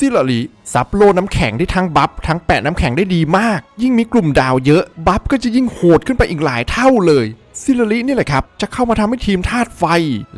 ซิลลีซับโลน้ำแข็งได้ทั้งบัฟทั้งแปะน้ำแข็งได้ดีมาก ยิ่งมีกลุ่มดาวเยอะบัฟก็จะยิ่งโหดขึ้นไปอีกหลายเท่าเลยซิลลินี่แหละครับ จะเข้ามาทำให้ทีมธาตุไฟ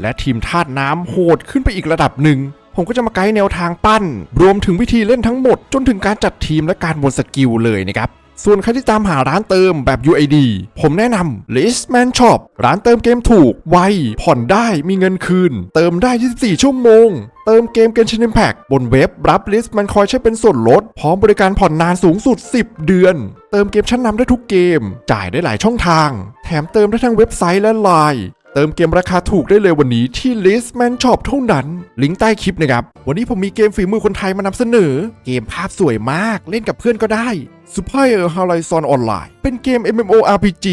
และทีมธาตุน้ำโหดขึ้นไปอีกระดับหนึ่ง ผมก็จะมาไกด์แนวทางปั้น รวมถึงวิธีเล่นทั้งหมด จนถึงการจัดทีมและการบนสกิลเลยนะครับ ส่วนใครที่ตามหาร้านเติมแบบ UID ผมแนะนำ Listman Shop ร้านเติมเกมถูก ไว ผ่อนได้มีเงินคืน เติมได้ 24 ชั่วโมง เติมเกมเกนชิน i มแพ t บนเว็บรับ Listman คอยใช้เป็นส่วนลด พร้อมบริการผ่อนนานสูงสุด 10 เดือน เติมเกมชั้นนำได้ทุกเกม จ่ายได้หลายช่องทาง แถมเติมได้ทั้งเว็บไซต์และไลน์เติมเกมราคาถูกได้เลยวันนี้ที่ Listman Shop เท่านั้น ลิงก์ใต้คลิปนะครับ วันนี้ผมมีเกมฝีมือคนไทยมานำเสนอ เกมภาพสวยมาก เล่นกับเพื่อนก็ได้ s u p e r Horizon Online เป็นเกม MMORPG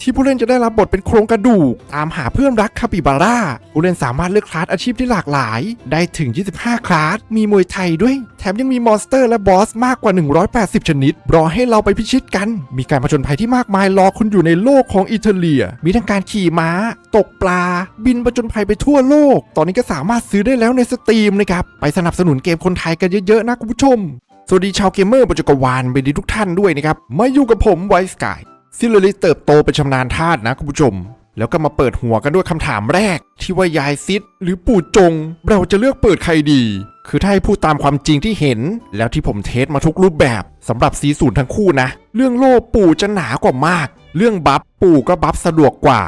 ที่ผู้เล่นจะได้รับบทเป็นโครงกระดูก ตามหาเพื่อนรักคาปิบาร่าผู้เล่นสามารถเลือกคลาสอาชีพที่หลากหลาย ได้ถึง 25 คลาส มีมวยไทยด้วย แถมยังมีมอนสเตอร์และบอสมากกว่า 180 ชนิด รอให้เราไปพิชิตกัน มีการผจญภัยที่มากมายรอคุณอยู่ในโลกของอิตาเลีย มีทั้งการขี่ม้า ตกปลา บินผจญภัยไปทั่วโลก ตอนนี้ก็สามารถซื้อได้แล้วในสตรีมนะครับไปสนับสนุนเกมคนไทยกันเยอะๆนะคุณผู้ชม สวัสดีชาวเกมเมอร์บนจักรวาลไปดีทุกท่านด้วยนะครับ มาอยู่กับผมไวสกายซิลลิสเติบโตเป็นชำนาญธาตุนะคุณผู้ชม แล้วก็มาเปิดหัวกันด้วยคำถามแรก ที่ว่ายายซิดหรือปู่จง เราจะเลือกเปิดใครดี คือถ้าให้พูดตามความจริงที่เห็น แล้วที่ผมเทสมาทุกรูปแบบสำหรับซีศูนทั้งคู่นะ เรื่องโล่ปู่จะหนากว่ามาก เรื่องบัฟปู่ก็บัฟสะดวกกว่า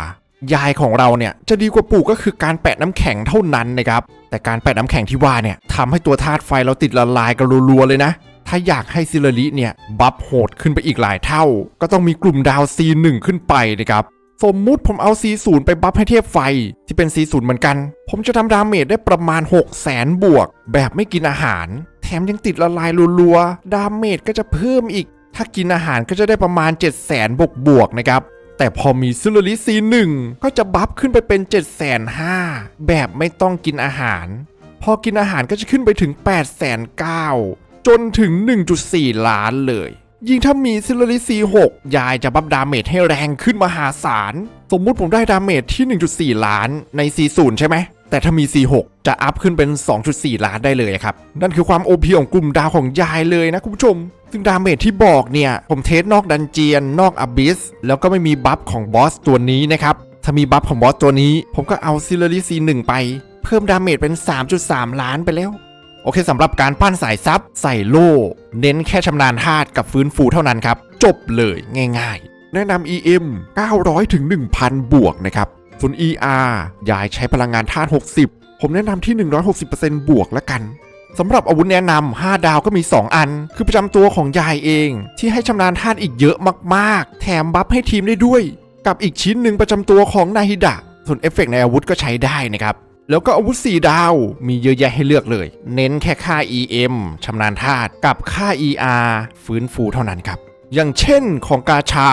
ยายของเราเนี่ยจะดีกว่าปู่ก็คือการแปะน้ำแข็งเท่านั้นนะครับแต่การแปะน้ำแข็งที่ว่าเนี่ยทำให้ตัวธาตุไฟเราติดละลายกันรัวๆเลยนะ ถ้าอยากให้ซิลลิเนี่ยบัฟโหดขึ้นไปอีกหลายเท่า ก็ต้องมีกลุ่มดาว C1 ขึ้นไปนะครับสมมุติผมเอา C0 ไปบัฟให้เทียบไฟที่เป็น C0 เหมือนกัน ผมจะทำดาเมจได้ประมาณ 6 0 0แสนบวก แบบไม่กินอาหาร แถมยังติดละลายรัวๆ ดาเมจก็จะเพิ่มอีก ถ้ากินอาหารก็จะได้ประมาณ 7 0 0แสนบวกบวกๆนะครับ แต่พอมีซิลลิซีหนึ่งก็จะบัฟขึ้นไปเป็น 7 5 0 0 0แบบไม่ต้องกินอาหาร พอกินอาหารก็จะขึ้นไปถึง 8 9 0 0 0 จนถึง 1.4 ล้านเลย ยิ่งถ้ามีซิลลิซี6ยายจะบัฟดาเมจให้แรงขึ้นมหาศาล สมมุติผมได้ดาเมจที่ 1.4 ล้านใน C0 ใช่ไหม แต่ถ้ามี C6 จะอัพขึ้นเป็น 2.4 ล้านได้เลยครับ นั่นคือความ OP ของกลุ่มดาวของยายเลยนะคุณผู้ชม ซึ่งดาเมจที่บอกเนี่ย ผมเทสนอกดันเจียน นอกอ b บิส แล้วก็ไม่มีบัฟของบอสตัวนี้นะครับ ถ้ามีบัฟของบอสตัวนี้ ผมก็เอาซิลลิซี1ไป เพิ่มดาเมจเป็น 3.3 ล้านไปแล้ว โอเคสำหรับการปั้นสายซับใส่โล่ เน้นแค่ชำนาญธาตุกับฟื้นฟูเท่านั้นครับ จบเลยง่ายๆ แนะนำ EM 900ถึง1,000 บวกนะครับส่วน ER ยายใช้พลังงานธาตุ60 ผมแนะนำที่ 160%บวกละกันสำหรับอาวุธแนะนำ5ดาวก็มี 2 อัน คือประจำตัวของยายเอง ที่ให้ชำนาญธาตุอีกเยอะมากๆ แถมบัฟให้ทีมได้ด้วย กับอีกชิ้นหนึ่งประจำตัวของนาฮิดะส่วนเอฟเฟกต์ในอาวุธก็ใช้ได้นะครับ แล้วก็อาวุธ4ดาวมีเยอะแยะให้เลือกเลย เน้นแค่ค่า EM ชำนาญธาตุกับค่า ER ฟื้นฟูเท่านั้นครับ อย่างเช่นของกาชา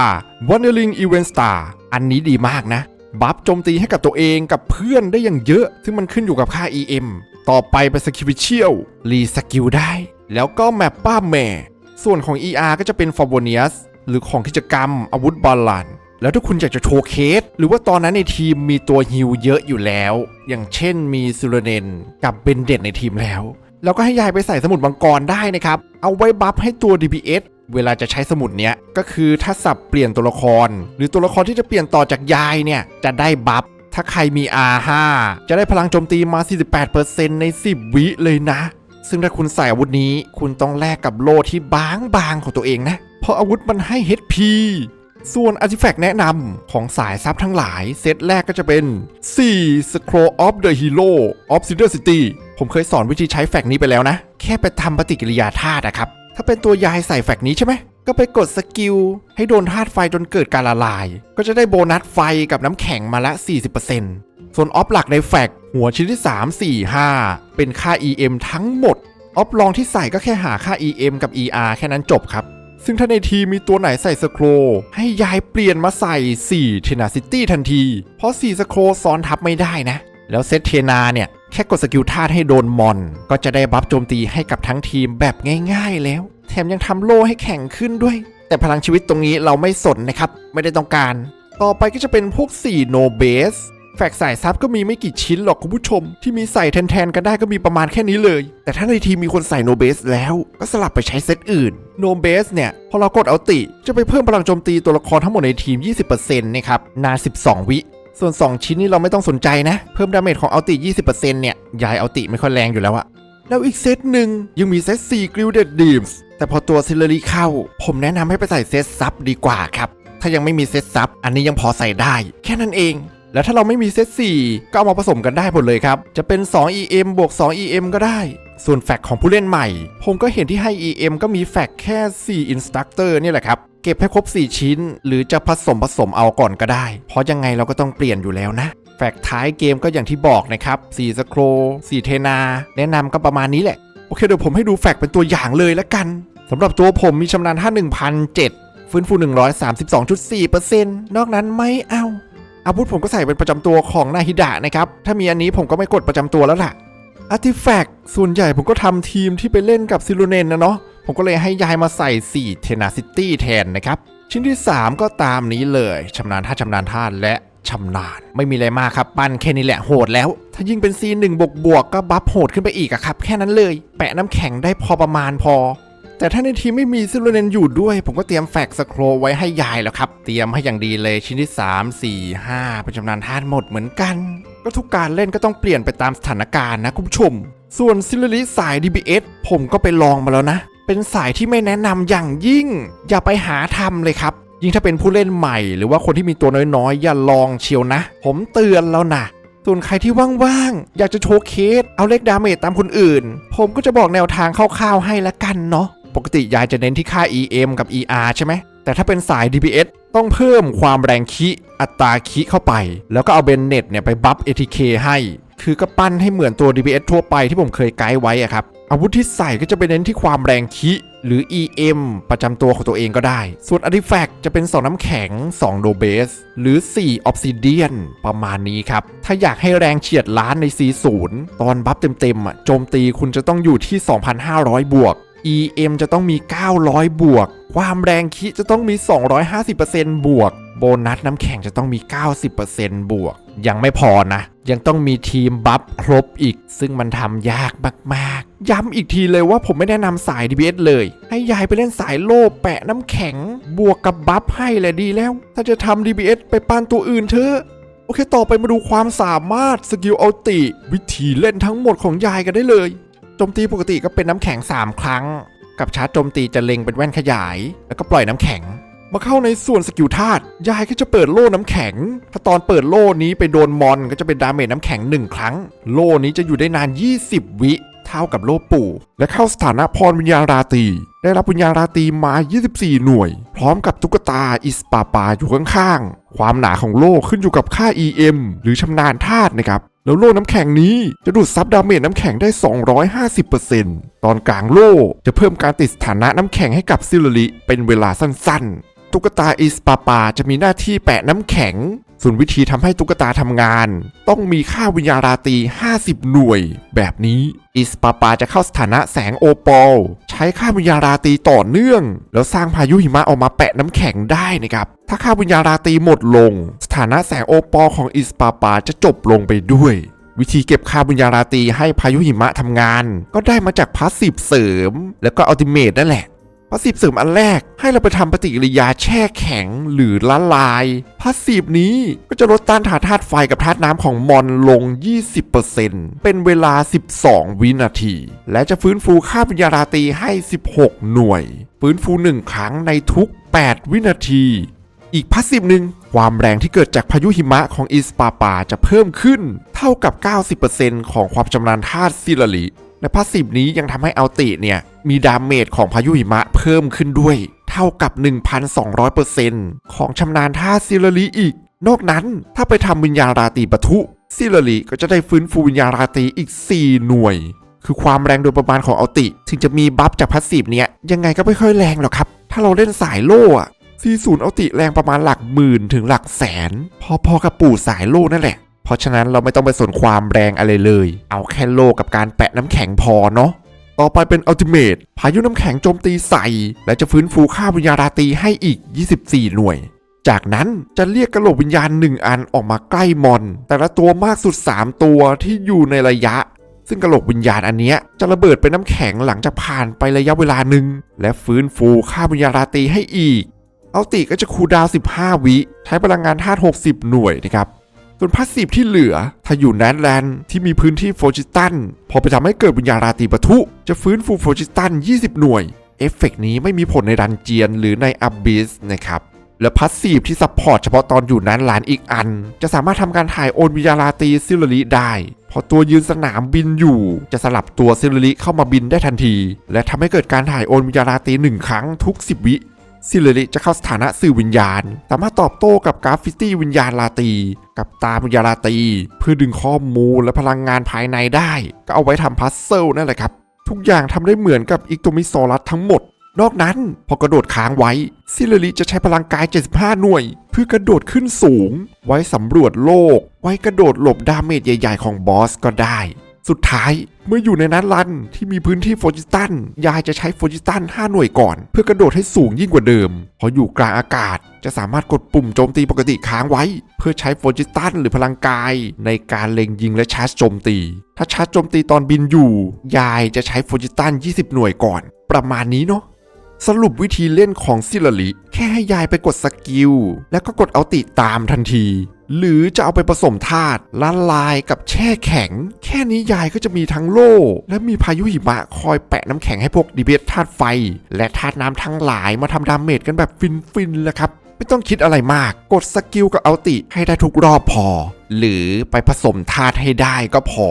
w a n d e r i n g Event Star อันนี้ดีมากนะ บัฟโจมตีให้กับตัวเองกับเพื่อนได้อย่างเยอะ ซึ่งมันขึ้นอยู่กับค่า EM ต่อไปเป็นสกิลเชียลรีสกิลได้ แล้วก็แมปป้าแม่ ส่วนของ ER ก็จะเป็นฟอร์โบเนียสหรือของกิจกรรมอาวุธบอลลัน แล้วถ้าคุณอยากจะโชว์เคส หรือว่าตอนนั้นในทีมมีตัวฮิลเยอะอยู่แล้ว อย่างเช่นมีซูรเนนกับเบนเดตในทีมแล้วแล้วก็ให้ยายไปใส่สมุดมังกรได้นะครับ เอาไว้บัฟให้ตัว DPS เวลาจะใช้สมุดเนี้ยก็คือถ้าสับเปลี่ยนตัวละคร หรือตัวละครที่จะเปลี่ยนต่อจากยายเนี่ยจะได้บัฟถ้าใครมี R5 จะได้พลังโจมตีมา 48%ใน 10 วิเลยนะ ซึ่งถ้าคุณใส่อาวุธนี้ คุณต้องแลกกับโล่ที่บางบางๆของตัวเองนะ เพราะอาวุธมันให้ HP ส่วนอาร์ติแฟกต์แนะนำของสายซับทั้งหลายเซตแรกก็จะเป็น 4 Scroll of the Hero of Cinder City ผมเคยสอนวิธีใช้แฟกต์นี้ไปแล้วนะ แค่ไปทำปฏิกิริยาธาตุนะครับ ถ้าเป็นตัวยายใส่แฟกต์นี้ใช่ไหม ก็ไปกดสกิล ให้โดนธาตุไฟจนเกิดการละลาย ก็จะได้โบนัสไฟกับน้ำแข็งมาละ 40%ส่วนออฟหลักในแฟกต์หัวชิ้นที่ 3 4 5 เป็นค่า EM ทั้งหมดออฟลองที่ใส่ก็แค่หาค่า EM กับ ER แค่นั้นจบครับ ซึ่งถ้าในทีมมีตัวไหนใส่สโครให้ยายเปลี่ยนมาใส่4 Tenacity ทันที เพราะ 4 สโครซ้อนทับไม่ได้นะ แล้วเซตเทนาเนี่ยแค่กดสกิลธาตุให้โดนมอน ก็จะได้บัฟโจมตีให้กับทั้งทีมแบบง่าย ๆ แล้ว แถมยังทำโล่ให้แข็งขึ้นด้วย แต่พลังชีวิตตรงนี้เราไม่สนนะครับ ไม่ได้ต้องการ ต่อไปก็จะเป็นพวก4 no base แฟกสายซับก็มีไม่กี่ชิ้นหรอกคุณผู้ชม ที่มีใส่แทนๆกันได้ก็มีประมาณแค่นี้เลย แต่ถ้าในทีมมีคนใส่โนเบสแล้วก็สลับไปใช้เซตอื่น โนเบสเนี่ย พอเรากดเอาติ จะไปเพิ่มพลังโจมตีตัวละครทั้งหมดในทีม 20%นะครับ นาน 12 วิ ส่วน 2 ชิ้นนี้เราไม่ต้องสนใจนะ เพิ่มดาเมจของเอาติ 20%เนี่ย ยายเอาติไม่ค่อยแรงอยู่แล้วอะแล้วอีกเซตหนึ่งยังมีเซต4กริลเดดดีมส์แต่พอตัวซิลเลอรี่เข้า ผมแนะนำให้ไปใส่เซตซับดีกว่าครับ ถ้ายังไม่มีเซตซับอันนี้ยังพอใส่ได้ แค่นั้นเองแล้วถ้าเราไม่มีเซต4ก็เอามาผสมกันได้หมดเลยครับ จะเป็น 2 EM บวก 2 EM ก็ได้ ส่วนแฟกของผู้เล่นใหม่ ผมก็เห็นที่ให้ EM ก็มีแฟกแค่ 4 Instructor นี่แหละครับ เก็บให้ครบ 4 ชิ้น หรือจะผสมผสมเอาก่อนก็ได้ เพราะยังไงเราก็ต้องเปลี่ยนอยู่แล้วนะ แฟกท้ายเกมก็อย่างที่บอกนะครับ4สโคร4เทนา แนะนำก็ประมาณนี้แหละ โอเคเดี๋ยวผมให้ดูแฟกเป็นตัวอย่างเลยละกันสำหรับตัวผมมีชำนาญท่า1,007ฟื้นฟู 132.4%นอกนั้นไม่เอาอาวุธผมก็ใส่เป็นประจำตัวของนาฮิดะนะครับ ถ้ามีอันนี้ผมก็ไม่กดประจำตัวแล้วล่ะ อาร์ติแฟกส่วนใหญ่ผมก็ทำทีมที่ไปเล่นกับซิลูเนนนะเนาะผมก็เลยให้ยายมาใส่4เทนาซิตี้แทนนะครับ ชิ้นที่ 3 ก็ตามนี้เลยชำนาญท่าชำนาญท่าและชำนาญ ไม่มีอะไรมากครับ ปั้นแค่นี้แหละโหดแล้ว ถ้ายิ่งเป็น C1 บวกบวกก็บัฟโหดขึ้นไปอีกอะครับ แค่นั้นเลย แปะน้ำแข็งได้พอประมาณพอ แต่ถ้าในทีมไม่มีซิลเนนอยู่ด้วย ผมก็เตรียมแฟกสโครไว้ให้ยายแล้วครับ เตรียมให้อย่างดีเลยชิ้นที่ 3 4 5เป็นจำนวนธาหมดเหมือนกัน ก็ทุกการเล่นก็ต้องเปลี่ยนไปตามสถานการณ์นะคุณผู้ชม ส่วนซิลลิสาย DBS ผมก็ไปลองมาแล้วนะ เป็นสายที่ไม่แนะนำอย่างยิ่ง อย่าไปหาทำเลยครับ ยิ่งถ้าเป็นผู้เล่นใหม่ หรือว่าคนที่มีตัวน้อยๆ อย่าลองเชียวนะ ผมเตือนแล้วนะส่วนใครที่ว่างๆ อยากจะโชว์เคส เอาเล็กดาเมจตามคนอื่น ผมก็จะบอกแนวทางคร่าวๆให้ละกันเนาะ ปกติยายจะเน้นที่ค่า EM กับ ER ใช่ไหม แต่ถ้าเป็นสาย DPS ต้องเพิ่มความแรงคิอัตราคิเข้าไป แล้วก็เอาเบนเน็ตเนี่ยไปบัฟ ATK ให้ คือก็ปั้นให้เหมือนตัว DPS ทั่วไปที่ผมเคยไกด์ไว้อะครับอาวุธที่ใส่ก็จะไปเน้นที่ความแรงคิหรือ EM ประจำตัวของตัวเองก็ได้ ส่วน Artifact จะเป็น 2 น้ำแข็ง 2 โดเบส หรือ4 Obsidian ประมาณนี้ครับ ถ้าอยากให้แรงเฉียดล้านใน C0 ตอนบัฟเต็มๆอะโจมตีคุณจะต้องอยู่ที่ 2,500 บวก EM จะต้องมี 900 บวก ความแรงคิจะต้องมี 250%บวก โบนัสน้ำแข็งจะต้องมี 90%บวก ยังไม่พอนะ ยังต้องมีทีมบัฟครบอีก ซึ่งมันทำยากมากๆ ย้ำอีกทีเลยว่าผมไม่แนะนำสาย DBS เลย ให้ยายไปเล่นสายโล่แปะน้ำแข็ง บวกกับบัฟให้แหละดีแล้ว ถ้าจะทำ DBS ไปปานตัวอื่นเถอะโอเค ต่อไปมาดูความสามารถสกิลอัลติ วิธีเล่นทั้งหมดของยายกันได้เลย โจมตีปกติก็เป็นน้ำแข็ง 3 ครั้ง กับชาร์จโจมตีจะเล็งเป็นแว่นขยาย แล้วก็ปล่อยน้ำแข็ง มาเข้าในส่วนสกิลธาตุยายก็จะเปิดโล่น้ำแข็ง ถ้าตอนเปิดโล่นี้ไปโดนมอนก็จะเป็นดาเมจน้ำแข็ง 1 ครั้ง โล่นี้จะอยู่ได้นาน 20 วิเท่ากับโล่ปู่ และเข้าสถานะพรวิญญาณราตรีได้รับวิญญาณราตรีมา 24 หน่วยพร้อมกับตุ๊กตาอิสปาปาอยู่ข้างๆ ความหนาของโล่ขึ้นอยู่กับค่า EM หรือชำนาญธาตุนะครับ แล้วโล่น้ำแข็งนี้จะดูดซับดาเมจน้ำแข็งได้ 250%ตอนกลางโล่จะเพิ่มการติดสถานะน้ำแข็งให้กับซิลลิเป็นเวลาสั้นๆ ตุ๊กตาอิสปาปาจะมีหน้าที่แปะน้ำแข็ง ส่วนวิธีทำให้ตุ๊กตาทำงาน ต้องมีค่าวิญญาราตี 50 หน่วย แบบนี้อิสปาปาจะเข้าสถานะแสงโอปอล ใช้ค่าวิญญาราตีต่อเนื่อง แล้วสร้างพายุหิมะออกมาแปะน้ำแข็งได้นะครับถ้าค่าวิญญาราตีหมดลง สถานะแสงโอปอลของอิสปาปาจะจบลงไปด้วยวิธีเก็บค่าวิญญาราตีให้พายุหิมะทำงาน ก็ได้มาจากพาสซีฟเสริม แล้วก็อัลติเมทนั่นแหละาสซีฟเสริมอันแรก ให้เราไปทำปฏิกิริยาแช่แข็งหรือละลายพาสซีฟนี้ก็จะลดต้านทานธาตุไฟกับธาตุน้ำของมอนลง 20%เป็นเวลา 12 วินาที และจะฟื้นฟูค่าปัญญาราตีให้ 16 หน่วย ฟื้นฟู 1 ครั้งในทุก 8 วินาที อีกพาสซีฟหนึ่งความแรงที่เกิดจากพายุหิมะของอิสปาปาจะเพิ่มขึ้น เท่ากับ 90%ของความชำนาญธาตุซิลลิและพาสซีฟนี้ยังทำให้อัลติเนี่ยมีดาเมจของพายุหิมะเพิ่มขึ้นด้วย เท่ากับ 1,200%ของชำนาญท่าซิลลิอีก นอกนั้นถ้าไปทำวิญญาณราตรีปะทุซิลลิก็จะได้ฟื้นฟูวิญญาณราตรีอีก 4 หน่วย คือความแรงโดยประมาณของอัลติ ถึงจะมีบัฟจากพาสซีฟเนี่ยยังไงก็ไม่ค่อยแรงหรอกครับ ถ้าเราเล่นสายโล่ ซีศูนย์อัลติแรงประมาณหลักหมื่นถึงหลักแสน พอๆกับปู่สายโล่นั่นแหละ เพราะฉะนั้นเราไม่ต้องไปสนความแรงอะไรเลย เอาแค่โลกับการแปะน้ำแข็งพอเนาะต่อไปเป็นอัลติเมทพายุน้ำแข็งโจมตีใส่ และจะฟื้นฟูค่าวิญญาณราตีให้อีก 24 หน่วย จากนั้นจะเรียกกระโหลกวิญญาณหนึ่งอันออกมาใกล้มอน แต่ละตัวมากสุด 3 ตัวที่อยู่ในระยะ ซึ่งกระโหลกวิญญาณอันนี้จะระเบิดเป็นน้ำแข็งหลังจากผ่านไประยะเวลาหนึ่งและฟื้นฟูค่าวิญญาณราตีให้อีก เอาติก็จะคูดาว15 วิใช้พลังงานธาตุ60 หน่วยนะครับส่วนพาสซีฟที่เหลือ ถ้าอยู่แนนแลนด์ที่มีพื้นที่โฟจิตัน พอไปทำให้เกิดวิญญาณราตรีปะทุ จะฟื้นฟูโฟจิตัน 20 หน่วย เอฟเฟกต์นี้ไม่มีผลในดันเจียนหรือในอับบิสนะครับ และพาสซีฟที่ซัพพอร์ตเฉพาะตอนอยู่นันหลานอีกอัน จะสามารถทำการถ่ายโอนวิญญาณราตรีซิลลิได้ พอตัวยืนสนามบินอยู่ จะสลับตัวซิลลิเข้ามาบินได้ทันที และทำให้เกิดการถ่ายโอนวิญญาณราตรีหนึ่งครั้งทุก 10 วิ ซิลลิจะเข้าสถานะสื่อวิญญาณ สามารถตอบโต้กับกราฟฟิตี้วิญญาณลาตี กับตาวิญญาณลาตี เพื่อดึงข้อมูลและพลังงานภายในได้ ก็เอาไว้ทำพัซเซิลนั่นแหละครับ ทุกอย่างทำได้เหมือนกับอิกโตมิโซลัสทั้งหมด นอกนั้นพอกระโดดค้างไว้ ซิลลิจะใช้พลังกาย 75 หน่วย เพื่อกระโดดขึ้นสูง ไว้สำรวจโลก ไว้กระโดดหลบดาเมจใหญ่ ๆ ของบอสก็ได้ สุดท้ายเมื่ออยู่ในนั้นรันที่มีพื้นที่โฟจิตันยายจะใช้โฟจิตัน 5 หน่วยก่อน เพื่อกระโดดให้สูงยิ่งกว่าเดิม พออยู่กลางอากาศ จะสามารถกดปุ่มโจมตีปกติค้างไว้ เพื่อใช้โฟจิตันหรือพลังกาย ในการเล็งยิงและชาร์จโจมตี ถ้าชาร์จโจมตีตอนบินอยู่ ยายจะใช้โฟจิตัน 20 หน่วยก่อน ประมาณนี้เนาะ สรุปวิธีเล่นของซิลลิแค่ให้ยายไปกดสกิล แล้วก็กดเอาติตามทันที หรือจะเอาไปผสมธาตุละลายกับแช่แข็ง แค่นี้ยายก็จะมีทั้งโล่ และมีพายุหิมะคอยแปะน้ำแข็งให้พวกดีเบตธาตุไฟ และธาตุน้ำทั้งหลายมาทำดาเมจกันแบบฟินๆแล้วครับไม่ต้องคิดอะไรมาก กดสกิลกับเอาติให้ได้ทุกรอบพอ หรือไปผสมธาตุให้ได้ก็พอ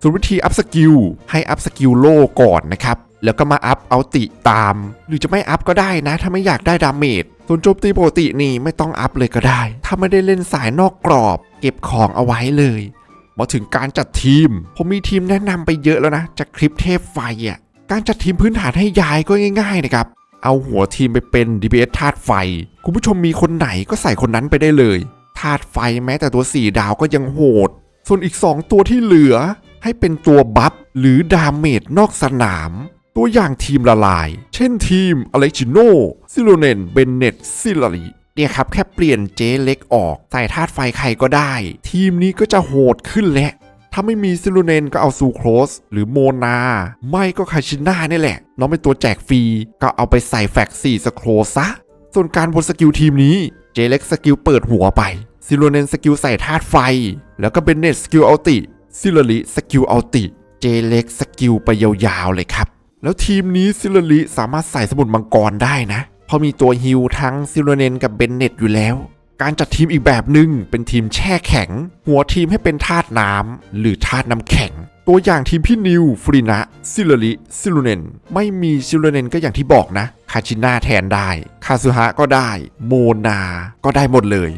ส่วนวิธีอัพสกิลให้อัพสกิลโล่ก่อนนะครับ แล้วก็มาอัพเอาติตาม หรือจะไม่อัพก็ได้นะ ถ้าไม่อยากได้ดาเมจส่วนโจมตีปกตินี่ไม่ต้องอัพเลยก็ได้ ถ้าไม่ได้เล่นสายนอกกรอบ เก็บของเอาไว้เลย มาถึงการจัดทีม ผมมีทีมแนะนำไปเยอะแล้วนะ จากคลิปเทพไฟอะการจัดทีมพื้นฐานให้ยายก็ง่ายๆนะครับเอาหัวทีมไปเป็น DPS ธาตุไฟ คุณผู้ชมมีคนไหนก็ใส่คนนั้นไปได้เลยธาตุไฟแม้แต่ตัว 4 ดาวก็ยังโหด ส่วนอีก 2 ตัวที่เหลือให้เป็นตัวบัฟหรือดาเมจนอกสนาม ตัวอย่างทีมละลาย เช่นทีมอเล็กชิโนซิโลเนน เบนเนตซิลารีเนี่ยครับแค่เปลี่ยนเจเล็กออกใส่ธาตุไฟใครก็ได้ ทีมนี้ก็จะโหดขึ้นแหละ ถ้าไม่มีซิลูเนนก็เอาซูโครส หรือโมนา ไม่ก็คาชิน่านี่แหละ น้องเป็นตัวแจกฟรี ก็เอาไปใส่แฟกซี่สโครซะ ส่วนการบนสกิลทีมนี้ เจเล็กสกิลเปิดหัวไปซิลูเนนสกิลใส่ธาตุไฟ แล้วก็เบนเนตสกิลเอัลติซิลลิสกิลเอัลติ เจเล็กสกิลไปยาวๆเลยครับ แล้วทีมนี้ซิลลิสามารถใส่สมุดมังกรได้นะ เพราะมีตัวฮิลทั้งซิลเนนกับเบนเนตอยู่แล้ว การจัดทีมอีกแบบหนึ่งเป็นทีมแช่แข็ง หัวทีมให้เป็นธาตุน้ำหรือธาตุน้ำแข็ง ตัวอย่างทีมพี่นิวฟรินะซิลลิซิลูเนนไม่มีซิลูเนนก็อย่างที่บอกนะคาชิน่าแทนได้คาซุฮะก็ได้ โมนา ก็ได้หมดเลย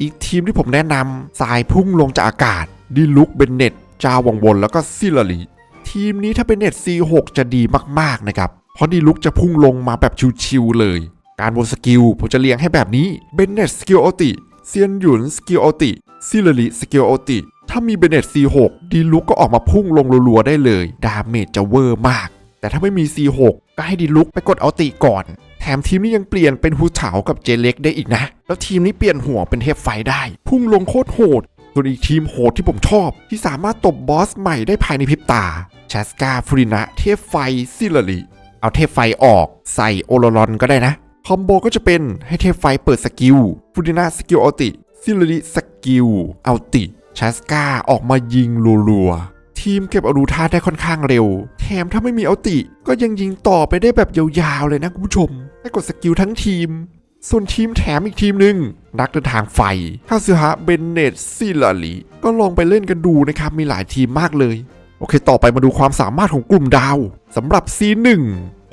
อีกทีมที่ผมแนะนำสายพุ่งลงจากอากาศดิลุกเบนเนตจาวังวนแล้วก็ซิลลิ ทีมนี้ถ้าเป็นเน็ต C6 จะดีมากๆนะครับ เพราะดีลุกจะพุ่งลงมาแบบชิวๆเลย การบนสกิลผมจะเรียงให้แบบนี้เบนเน็ตสกิลโอติเซียนหยุนสกิลโอติซิลลิสกิลโอติถ้ามีเบนเน็ต C6 ดีลุกก็ออกมาพุ่งลงรัวๆได้เลย ดาเมจจะเวอร์มาก แต่ถ้าไม่มี C6 ก็ให้ดีลุกไปกดเอาติก่อน แถมทีมนี้ยังเปลี่ยนเป็นฮูเฉากับเจเล็กได้อีกนะ แล้วทีมนี้เปลี่ยนหัวเป็นเทพไฟได้ พุ่งลงโคตรโหด ส่วนอีกทีมโหดที่ผมชอบ ที่สามารถตบบอสใหม่ได้ภายในพริบตาชสกาฟรินะเทพไฟซิลลิเอาเทพไฟออกใส่โอโลรอนก็ได้นะ คอมโบก็จะเป็นให้เทพไฟเปิดสกิลฟูรินะสกิลอัลติซิลลิสกิลอัลติชสกาออกมายิงรัวๆ ทีมเก็บอรูธาได้ค่อนข้างเร็ว แถมถ้าไม่มีอัลติ ก็ยังยิงต่อไปได้แบบยาวๆเลยนะคุณผู้ชม ได้กดสกิลทั้งทีม ส่วนทีมแถมอีกทีมหนึ่งนักเดินทางไฟคาซึฮะเบนเนตซิลาลีก็ลองไปเล่นกันดูนะครับ มีหลายทีมมากเลย โอเค ต่อไปมาดูความสามารถของกลุ่มดาวสำหรับ C1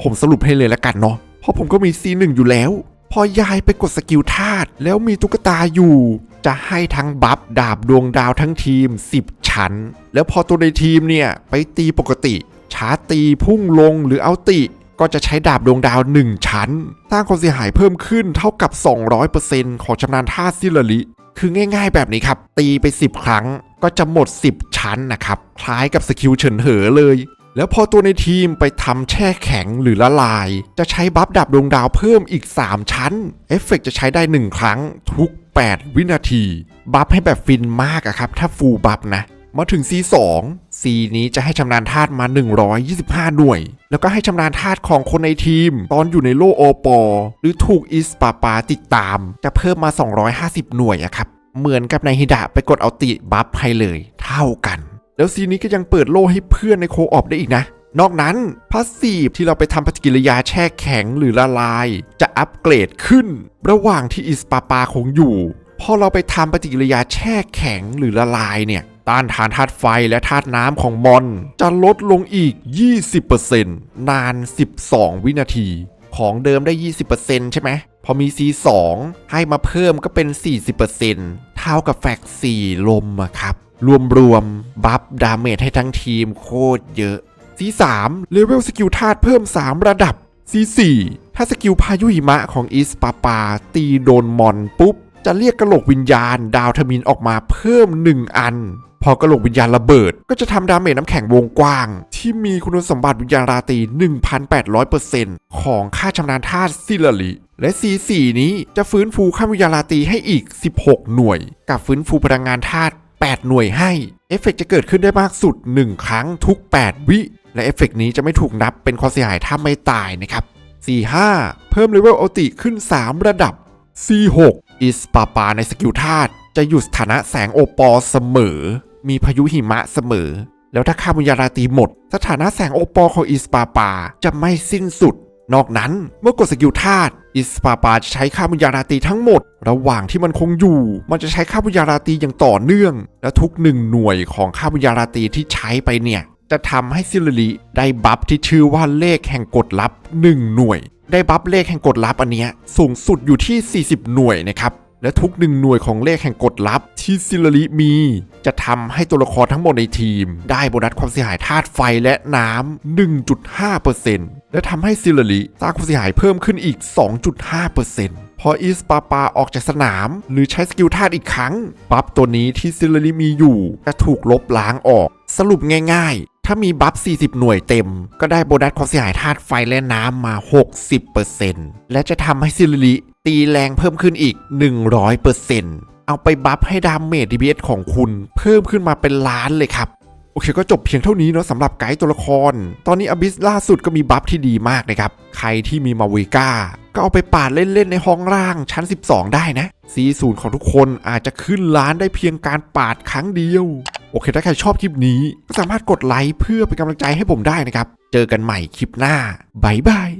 ผมสรุปให้เลยละกันเนาะเพราะผมก็มี C1 อยู่แล้ว พอยายไปกดสกิลธาตุแล้วมีตุ๊กตาอยู่ จะให้ทั้งบัฟดาบดวงดาวทั้งทีม 10 ชั้น แล้วพอตัวในทีมเนี่ย ไปตีปกติชาร์ตีพุ่งลงหรือเอาติ ก็จะใช้ดาบดวงดาว 1 ชั้น สร้างความเสียหายเพิ่มขึ้นเท่ากับ 200%ของชำนาญท่าซิลลิ คือง่ายๆแบบนี้ครับ ตีไป 10 ครั้งก็จะหมด 10 ชั้นนะครับ คล้ายกับสกิลเฉินเหอเลย แล้วพอตัวในทีมไปทำแช่แข็งหรือละลาย จะใช้บัฟดับดวงดาวเพิ่มอีก 3 ชั้น เอฟเฟกต์จะใช้ได้ 1 ครั้งทุก 8 วินาที บัฟให้แบบฟินมากอะครับ ถ้าฟูลบัฟนะ มาถึง C2 C นี้จะให้ชำนาญธาตุมา 125 หน่วย แล้วก็ให้ชำนาญธาตุของคนในทีม ตอนอยู่ในโลโอปอ หรือถูกอิสปาปาติดตาม จะเพิ่มมา 250 หน่วยอะครับ เหมือนกับในฮิดะไปกดเอาติบัฟให้เลย เท่ากัน แล้วซีนี้ก็ยังเปิดโล่ให้เพื่อนในโคออปได้อีกนะนอกนั้นพาสซีฟที่เราไปทำปฏิกิริยาแช่แข็งหรือละลาย จะอัปเกรดขึ้น ระหว่างที่อิสปาปาคงอยู่ พอเราไปทำปฏิกิริยาแช่แข็งหรือละลายเนี่ย ต้านทานธาตุไฟและธาตุน้ำของมอน จะลดลงอีก 20%นาน 12 วินาที ของเดิมได้ 20%ใช่ไหม พอมี C2 ให้มาเพิ่มก็เป็น 40%เท่ากับแฟก4ลมอะครับ รวมๆบัฟดาเมจให้ทั้งทีมโคตรเยอะ C3 เลเวลสกิลธาตุเพิ่ม 3 ระดับ C4 ถ้าสกิลพายุหิมะของอิสปาปา ตีโดนมอนปุ๊บจะเรียกกระโหลกวิญญาณดาวทมินออกมาเพิ่ม 1 อัน พอกระโหลกวิญญาณระเบิด ก็จะทำดาเมจน้ำแข็งวงกว้าง ที่มีคุณสมบัติวิญญาณราตรี 1,800%ของค่าชำนาญธาตุซิลลิและ C4 นี้จะฟื้นฟูค่าวิญญาณราตรีให้อีก 16 หน่วย กับฟื้นฟูพลังงานธาตุ8 หน่วยให้ เอฟเฟกต์จะเกิดขึ้นได้มากสุด 1 ครั้งทุก 8 วิ และเอฟเฟกต์นี้จะไม่ถูกนับเป็นความเสียหายถ้าไม่ตายนะครับ 4-5 เพิ่มเลเวลโอติขึ้น 3 ระดับ C6 อิสปาปาในสกิลธาตุจะอยู่สถานะแสงโอปอลเสมอ มีพายุหิมะเสมอ แล้วถ้าค่าวิญญาราตีหมด สถานะแสงโอปอลของอิสปาปาจะไม่สิ้นสุด นอกนั้นเมื่อกดสกิลธาตุอิสปาปาจะใช้ค่าวิญญาราตีทั้งหมด ระหว่างที่มันคงอยู่ มันจะใช้ค่าวิญญาราตีอย่างต่อเนื่อง และทุกหนึ่งหน่วยของค่าวิญญาราตีที่ใช้ไปเนี่ยจะทำให้ซิลลิได้บัฟที่ชื่อว่าเลขแห่งกฎลับ 1 หน่วย ได้บัฟเลขแห่งกฎลับอันเนี้ยสูงสุดอยู่ที่ 40 หน่วยนะครับ และทุกหนึ่งหน่วยของเลขแห่งกฎลับที่ซิลลิมี จะทำให้ตัวละครทั้งหมดในทีม ได้โบนัสความเสียหายธาตุไฟและน้ำ 1.5%และทำให้ซิลลิสร้างความเสียหายเพิ่มขึ้นอีก 2.5%พออีสปาปาออกจากสนาม หรือใช้สกิลธาตุอีกครั้ง บัฟตัวนี้ที่ซิลลิมีอยู่ จะถูกลบล้างออก สรุปง่ายๆ ถ้ามีบัฟ 40 หน่วยเต็ม ก็ได้โบนัสความเสียหายธาตุไฟและน้ำมา 60%และจะทำให้ซิลลิ ตีแรงเพิ่มขึ้นอีก 100%เอาไปบัฟให้ดาเมจ DPS ของคุณ เพิ่มขึ้นมาเป็นล้านเลยครับ โอเคก็จบเพียงเท่านี้เนาะสำหรับไกด์ตัวละคร ตอนนี้อบิสล่าสุดก็มีบัฟที่ดีมากนะครับ ใครที่มีมาเวก้าก็เอาไปปาดเล่น ๆ ในห้องล่างชั้น 12 ได้นะซีศูนย์ของทุกคนอาจจะขึ้นล้านได้เพียงการปาดครั้งเดียว โอเค ถ้าใครชอบคลิปนี้ ก็สามารถกดไลค์เพื่อเป็นกำลังใจให้ผมได้นะครับ เจอกันใหม่คลิปหน้าบายบาย